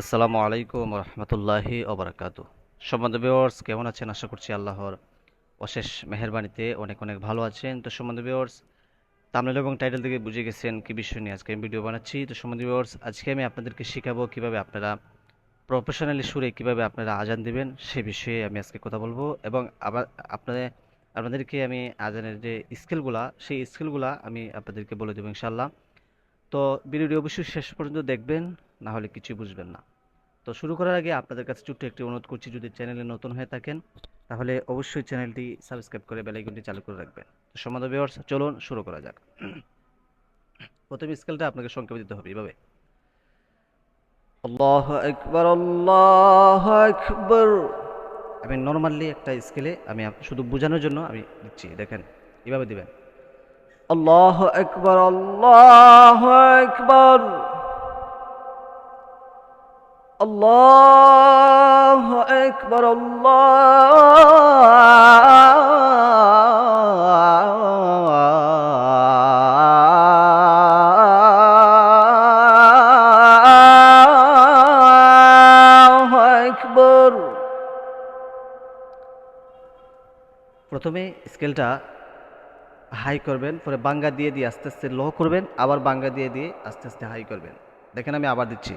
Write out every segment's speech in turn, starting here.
আসসালামু আলাইকুম রহমতুল্লাহি ওবরাকাত। সম্বন্ধ ভিউয়ার্স কেমন আছেন? আশা করছি আল্লাহর অশেষ মেহেরবানিতে অনেক অনেক ভালো আছেন। তো সম্বন্ধ ভিউয়ার্স তামিল এবং টাইটেল থেকে বুঝে গেছেন কি বিষয় নিয়ে আজকে আমি ভিডিও বানাচ্ছি। তো সম্বন্ধ ভিউয়ার্স আজকে আমি আপনাদেরকে শেখাবো কীভাবে আপনারা প্রফেশনালি সুরে কীভাবে আপনারা আজান দিবেন সে বিষয়ে আমি আজকে কথা বলব। এবং আবার আপনাদের, আপনাদেরকে আমি আজানের যে স্কিলগুলা সেই স্কিলগুলা আমি আপনাদেরকে বলে দেবো ইনশাল্লাহ তো ভিডিওটি অবশ্যই শেষ পর্যন্ত দেখবেন। না হলে কিছুই বুঝবেন না। তো শুরু করার আগে আপনাদের কাছে ছোট্ট একটি অনুরোধ করছি, যদি চ্যানেলে নতুন হয়ে থাকেন, তাহলে অবশ্যই চ্যানেলটি সাবস্ক্রাইব করে বেল আইকনটি চালু করে রাখবেন। তো সমাদ ভিউয়ার্স চলুন শুরু করা যাক। প্রথম স্কেলটা আপনাকে সংক্ষেপে দিতে হবে এভাবে। আল্লাহ আকবার আল্লাহ আকবার। আমি নর্মালি একটা স্কেলে আমি শুধু বোঝানোর জন্য আমি দিচ্ছি, দেখেন, এভাবে দিবেন। আল্লাহ আকবার আল্লাহ আকবার। আল্লাহ আকবার আল্লাহ আকবার প্রথমে স্কেলটা হাই করবেন, পরে বাঙ্গা দিয়ে দিয়ে আস্তে আস্তে লো করবেন, আবার বাঙ্গা দিয়ে দিয়ে আস্তে আস্তে হাই করবেন। দেখেন আমি আবার দিচ্ছি।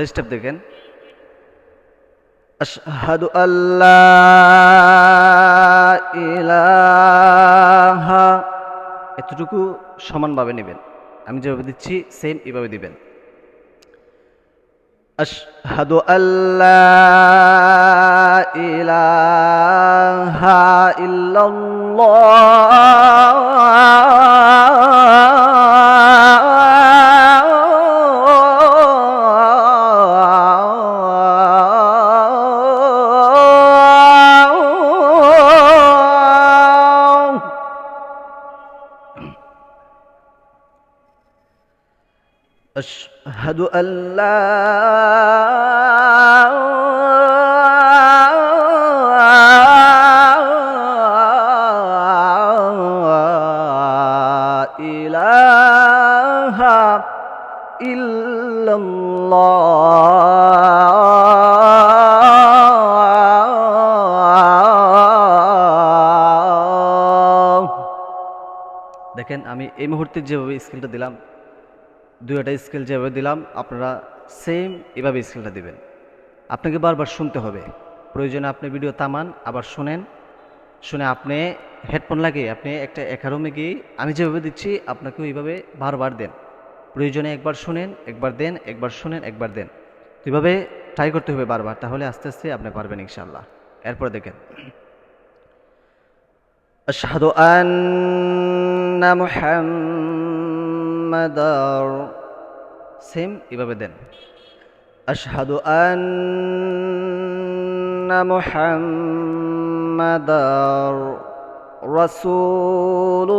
পরের স্টেপ দেখেন। আশহাদু আল্লাহ ইলাহা। এতটুকু সমানভাবে নেবেন। আমি যেভাবে দিচ্ছি সেম এভাবে দিবেন। আশহাদু আল্লাহ ইলাহা ইল্লাল্লাহ। أشهد أن لا إله إلا الله দেখেন আমি এই মুহূর্তে যেভাবে স্কিলটা দিলাম দুইটা স্কেল যেভাবে দিলাম আপনারা সেম এভাবে স্কেলটা দিবেন আপনাকে বারবার শুনতে হবে প্রয়োজনে আপনি ভিডিও থামান আবার শুনেন শুনে আপনি হেডফোন লাগিয়ে আপনি একটা একা রুমে গিয়ে আমি যেভাবে দিচ্ছি আপনাকেও এইভাবে বারবার দেন প্রয়োজনে একবার শুনেন একবার দেন একবার শুনেন একবার দেন তো এইভাবে ট্রাই করতে হবে বারবার তাহলে আস্তে আস্তে আপনি পারবেন ইনশাল্লাহ এরপরে দেখেন أشهد أن মাদার সেম এভাবে দেন আশহাদু আন্না মুহাম্মাদার রাসূল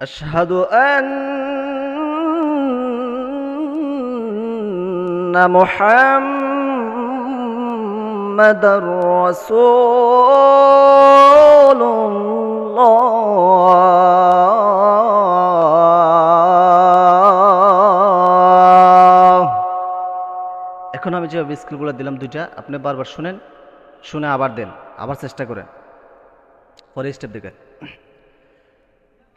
أشهد أن محمد رسول الله এখন আমি যে স্কিলগুলো দিলাম দুইটা আপনি বারবার শুনেন শুনে আবার দেন আবার চেষ্টা করেন পরে স্টেপ দেখেন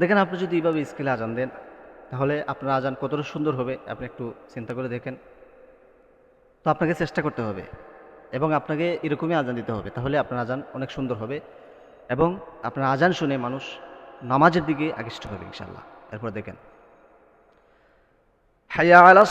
দেখেন, আপনি যদি এইভাবে স্কেলে আজান দেন, তাহলে আপনার আজান কতটা সুন্দর হবে, আপনি একটু চিন্তা করে দেখেন। তো আপনাকে চেষ্টা করতে হবে এবং আপনাকে এরকমই আজান দিতে হবে, তাহলে আপনার আজান অনেক সুন্দর হবে এবং আপনার আজান শুনে মানুষ নামাজের দিকে আকৃষ্ট হবে ইনশাল্লাহ এরপর দেখেন, হায়া আলা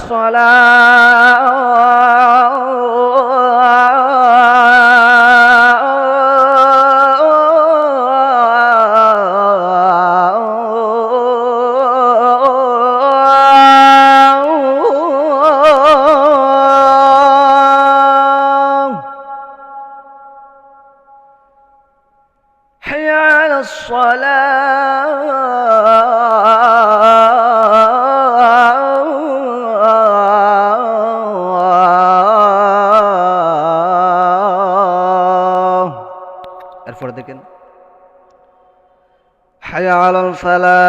فلا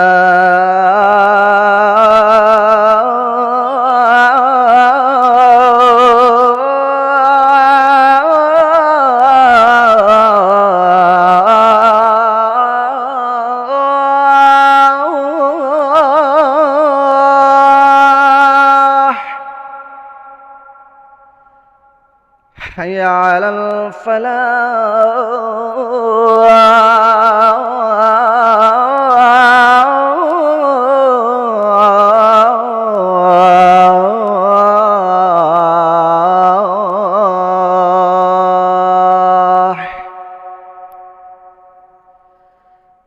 حي على الفلاح.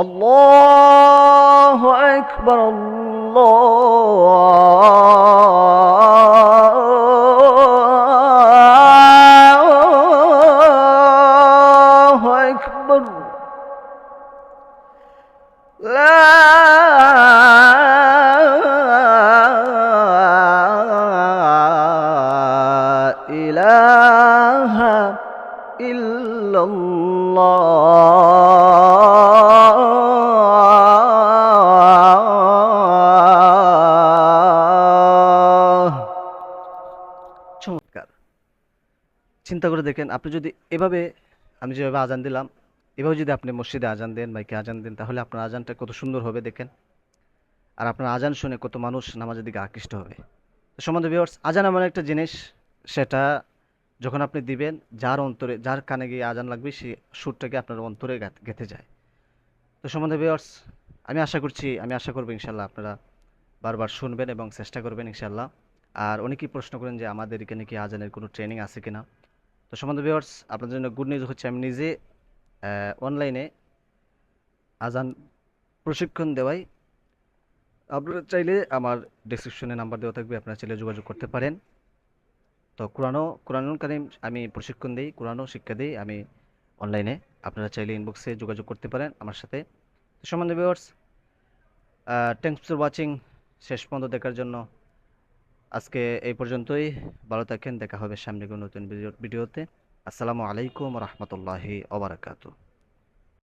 الله أكبر الله أكبر لا চিন্তা করে দেখেন, আপনি যদি এভাবে, আমি যেভাবে আজান দিলাম, এভাবে যদি আপনি মসজিদে আজান দেন, মাইকে আজান দেন, তাহলে আপনার আজানটা কত সুন্দর হবে দেখেন। আর আপনার আজান শুনে কত মানুষ নামাজের দিকে আকৃষ্ট হবে। তো সম্বন্ধে ভিউয়ার্স আজান এমন একটা জিনিস, সেটা যখন আপনি দিবেন, যার অন্তরে, যার কানে গিয়ে আজান লাগবে, সেই সুরটাকে আপনার অন্তরে গেঁথে- যায়। তো সম্বন্ধে ভিউয়ার্স আমি আশা করছি, আমি আশা করব ইনশাল্লাহ আপনারা বারবার শুনবেন এবং চেষ্টা করবেন ইনশাল্লাহ। আর অনেকেই প্রশ্ন করেন যে, আমাদের এখানে কি আজানের কোনো ট্রেনিং আছে কিনা? তো সম্বন্ধে ভিউয়ার্স আপনাদের জন্য গুড নিউজ হচ্ছে আমি নিজে অনলাইনে আজান প্রশিক্ষণ দেওয়াই। আপনারা চাইলে আমার ডিসক্রিপশনে নাম্বার দেওয়া থাকবে, আপনারা চাইলে যোগাযোগ করতে পারেন। তো কোরআনও, কোরআনুল কারিম আমি প্রশিক্ষণ দিই, কোরআনও শিক্ষা দিই আমি অনলাইনে আপনারা চাইলে ইনবক্সে যোগাযোগ করতে পারেন আমার সাথে। সম্বন্ধে ভিউয়ার্স থ্যাংকস ফর ওয়াচিং শেষ পর্যন্ত দেখার জন্য আজকে এই পর্যন্তই। ভালো থাকেন, দেখা হবে সামনে কোনো নতুন ভিডিওতে। আসসালামু আলাইকুম রহমতুল্লাহি ওবরাকাতু